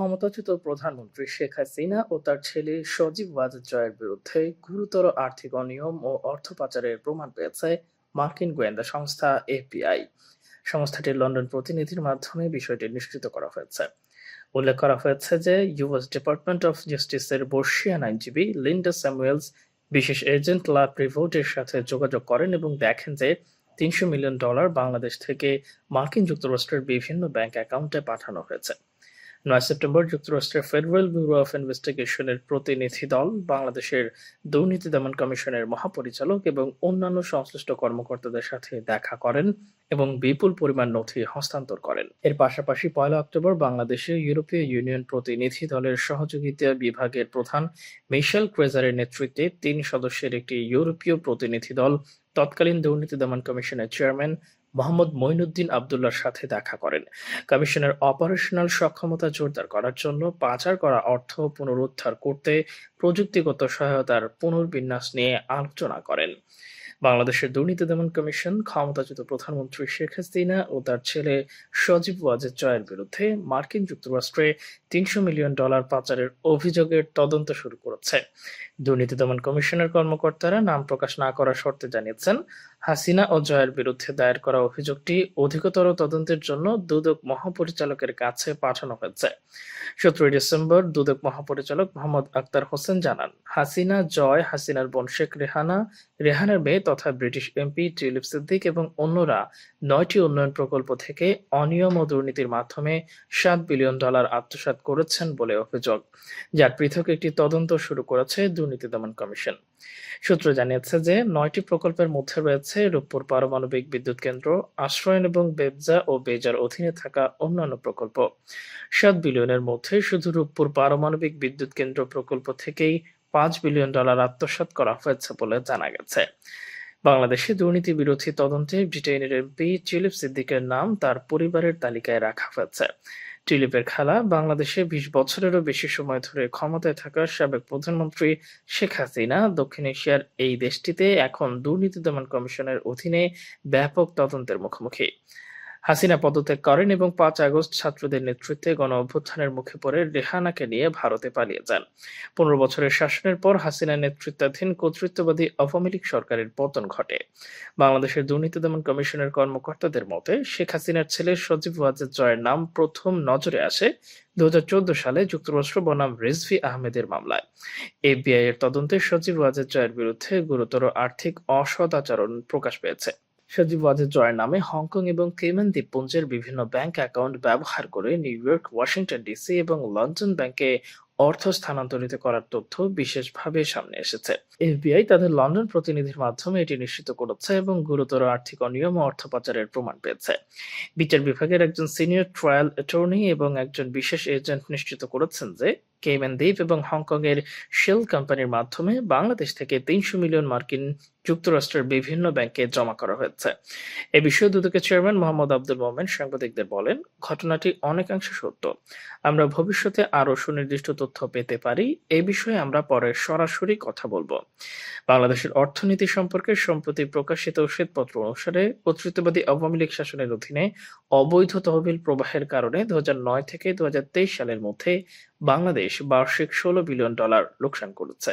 ক্ষমতাচ্যুত প্রধানমন্ত্রী শেখ হাসিনা ও তার ছেলে সজীব ওয়াজেদ জয়ের বিরুদ্ধে গুরুতর আর্থিক অনিয়ম ও অর্থ পাচারের প্রমাণ পেয়েছে মার্কিন গোয়েন্দা সংস্থা এফবিআই। সংস্থাটির লন্ডন প্রতিনিধির মাধ্যমে বিষয়টি নিশ্চিত করা হয়েছে। উল্লেখ করা হয়েছে যে ইউএস ডিপার্টমেন্ট অফ জাস্টিসের বর্ষিয়ান আইনজীবী লিন্ডা স্যামুয়েলস বিশেষ এজেন্ট লা প্রিভোটের সাথে যোগাযোগ করেন এবং দেখেন যে তিনশো মিলিয়ন ডলার বাংলাদেশ থেকে মার্কিন যুক্তরাষ্ট্রের বিভিন্ন ব্যাংক অ্যাকাউন্টে পাঠানো হয়েছে। নয় সেপ্টেম্বর যুক্তরাষ্ট্রের ফেডারেল ব্যুরো অফ ইনভেস্টিগেশনের প্রতিনিধি দল, বাংলাদেশের দুর্নীতি দমন কমিশনের মহাপরিচালক এবং অন্যান্য সংশ্লিষ্ট কর্মকর্তাদের সাথে দেখা করেন এবং বিপুল পরিমাণ নথি হস্তান্তর করেন। এর পাশাপাশি পয়লা অক্টোবর বাংলাদেশে ইউরোপীয় ইউনিয়ন প্রতিনিধি দলের সহযোগিতা বিভাগের প্রধান মিশেল ক্রেজারের নেতৃত্বে তিন সদস্যের একটি ইউরোপীয় প্রতিনিধি দল, তৎকালীন দুর্নীতি দমন কমিশনের চেয়ারম্যান মোহাম্মদ মঈনুদ্দিন আবদুল্লার সাথে দেখা করেন। কমিশনের অপারেশনাল সক্ষমতা জোরদার করার জন্য পাচার করা অর্থ পুনরুদ্ধার করতে প্রযুক্তিগত সহায়তার পুনর্বিন্যাস নিয়ে আলোচনা করেন। বাংলাদেশের দুর্নীতি দমন কমিশন ক্ষমতাচ্যুত প্রধানমন্ত্রী শেখ হাসিনা ও তার ছেলে সজীব ওয়াজেদ জয়ের বিরুদ্ধে মার্কিন যুক্তরাষ্ট্রে তিনশো মিলিয়ন ডলার পাচারের অভিযোগের তদন্ত শুরু করেছে। দুর্নীতি দমন কমিশনের কর্মকর্তারা নাম প্রকাশ না করার শর্তে জানিয়েছেন, হাসিনা ও জয়ের বিরুদ্ধে দায়ের করা অভিযোগটি অধিকতর তদন্তের জন্য দুদক মহাপরিচালকের কাছে পাঠানো হয়েছে। সতেরোই ডিসেম্বর দুদক মহাপরিচালক মোহাম্মদ আক্তার হোসেন জানান, হাসিনা, জয়, হাসিনার বোন শেখ রেহানা, রেহানার মেয়ে তথা ব্রিটিশ এমপি টিউলিপ সিদ্দিক এবং অন্যরা নয়টি উন্নয়ন প্রকল্প থেকে অনিয়ম ও দুর্নীতির মাধ্যমে সাত বিলিয়ন ডলার আত্মসাৎ করেছেন বলে অভিযোগ, যার পৃথক একটি তদন্ত শুরু করেছে দুর্নীতি দমন কমিশন। সূত্র জানিয়েছে যে নয়টি প্রকল্পের মধ্যে রয়েছে রূপপুর পারমাণবিক বিদ্যুৎ কেন্দ্র, আশ্রয়ন এবং বেবজা ও বেজার অধীনে থাকা অন্যান্য প্রকল্প। সাত বিলিয়নের মধ্যে শুধু রূপপুর পারমাণবিক বিদ্যুৎ কেন্দ্র প্রকল্প থেকেই পাঁচ বিলিয়ন ডলার আত্মসাৎ করা হয়েছে বলে জানা গেছে। বাংলাদেশে দুর্নীতি বিরোধী তদন্তে ব্রিটেনের এমপি চিলিপ সিদ্দিকের নাম তার পরিবারের তালিকায় রাখা হয়েছে। টিলিপের খেলা বাংলাদেশে বিশ বছরেরও বেশি সময় ধরে ক্ষমতায় থাকা সাবেক প্রধানমন্ত্রী শেখ হাসিনা, দক্ষিণ এশিয়ার এই দেশটিতে এখন দুর্নীতি দমন কমিশনের অধীনে ব্যাপক তদন্তের মুখোমুখি। হাসিনা পদত্যাগ করেন এবং পাঁচ আগস্ট ছাত্রদের নেতৃত্বে গণ অভ্যুত্থানের মুখে পড়ে রেহানাকে নিয়ে ভারতে পালিয়ে যান। পনেরো বছরের শাসনের পর হাসিনার নেতৃত্বাধীন কর্তৃত্ববাদী আওয়ামী লীগ সরকারের পতন ঘটে। বাংলাদেশের দুর্নীতি দমন কমিশনের কর্মকর্তাদের মতে, শেখ হাসিনার ছেলে সজীব ওয়াজেদ জয়ের নাম প্রথম নজরে আসে দু হাজার চোদ্দ সালে যুক্তরাষ্ট্র বনাম রিজভি আহমেদের মামলায়। এফবিআই এর তদন্তে সজীব ওয়াজেদ জয়ের বিরুদ্ধে গুরুতর আর্থিক অসদাচরণ প্রকাশ পেয়েছে। সজীব ওয়াজেদ জয়ের নামে হংকং এবং কেমেন দ্বীপপুঞ্জের বিভিন্ন ব্যাংক অ্যাকাউন্ট ব্যবহার করে নিউ ইয়র্ক, ওয়াশিংটন ডিসি এবং লন্ডন ব্যাংকে অর্থ স্থানান্তরিত করার তথ্য বিশেষভাবে সামনে এসেছে। এফবিআই তাদের লন্ডন প্রতিনিধির মাধ্যমে এটি নিশ্চিত করেছে এবং গুরুতর আর্থিক অনিয়ম ও অর্থ পাচারের প্রমাণ পেয়েছে। বিচার বিভাগের একজন সিনিয়র ট্রায়াল অ্যাটর্নি এবং একজন বিশেষ এজেন্ট নিশ্চিত করেছেন যে কেমেন দ্বীপ এবং হংকং এর শেল কোম্পানির মাধ্যমে বাংলাদেশ থেকে তিনশো মিলিয়ন মার্কিন যুক্তরাষ্ট্রের বিভিন্ন ব্যাংকে জমা করা হয়েছে। এ বিষয়ে দুদকের চেয়ারম্যান মোহাম্মদ আব্দুল মোমেন সাংবাদিকদের বলেন, ঘটনাটি অনেকাংশে সত্য। আমরা ভবিষ্যতে আরও সুনির্দিষ্ট তথ্য পেতে পারি, এ বিষয়ে আমরা পরে সরাসরি কথা বলব। বাংলাদেশের অর্থনীতি সম্পর্কে সম্প্রতি প্রকাশিত শ্বেতপত্র অনুসারে কর্তৃত্ববাদী আওয়ামী লীগ শাসনের অধীনে অবৈধ তহবিল প্রবাহের কারণে দু হাজার নয় থেকে দু হাজার তেইশ সালের মধ্যে বাংলাদেশ বার্ষিক ষোলো বিলিয়ন ডলার লোকসান করেছে।